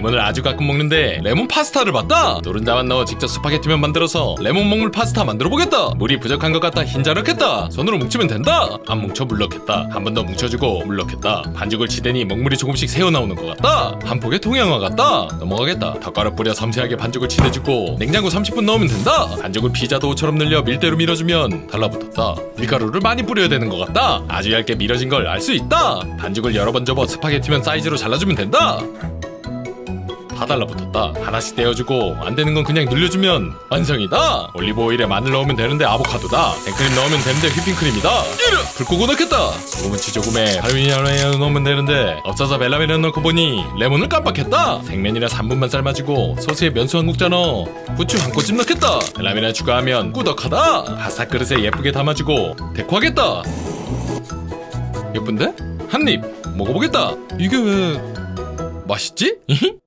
레몬을 아주 가끔 먹는데 레몬 파스타를 봤다. 노른자만 넣어 직접 스파게티면 만들어서 레몬 먹물 파스타 만들어 보겠다. 물이 부족한 것 같다 흰자력했다. 손으로 뭉치면 된다. 안 뭉쳐 물럭했다. 한 번 더 뭉쳐주고 물럭했다. 반죽을 치대니 먹물이 조금씩 새어 나오는 것 같다. 한 폭의 통영화 같다. 넘어가겠다. 덧가루 뿌려 섬세하게 반죽을 치대주고 냉장고 30분 넣으면 된다. 반죽을 피자 도우처럼 늘려 밀대로 밀어주면 달라붙었다. 밀가루를 많이 뿌려야 되는 것 같다. 아주 얇게 밀어진 걸 알 수 있다. 반죽을 여러 번 접어 스파게티면 사이즈로 잘라주면 된다 다 달라붙었다. 하나씩 떼어주고 안 되는 건 그냥 늘려주면 완성이다. 올리브 오일에 마늘 넣으면 되는데 아보카도다. 생크림 넣으면 되는데 휘핑크림이다. 이르! 불 끄고 넣겠다. 조금은 치조금에 발미니아를 넣으면 되는데 없어서 멜라멘을 넣고 보니 레몬을 깜빡했다. 생면이라 3분만 삶아주고 소스에 면수 한 국자 넣어 후추 한 꼬집 넣겠다. 멜라멘을 추가하면 꾸덕하다. 파스타 그릇에 예쁘게 담아주고 데코하겠다. 예쁜데? 한 입 먹어보겠다. 이게 왜 맛있지?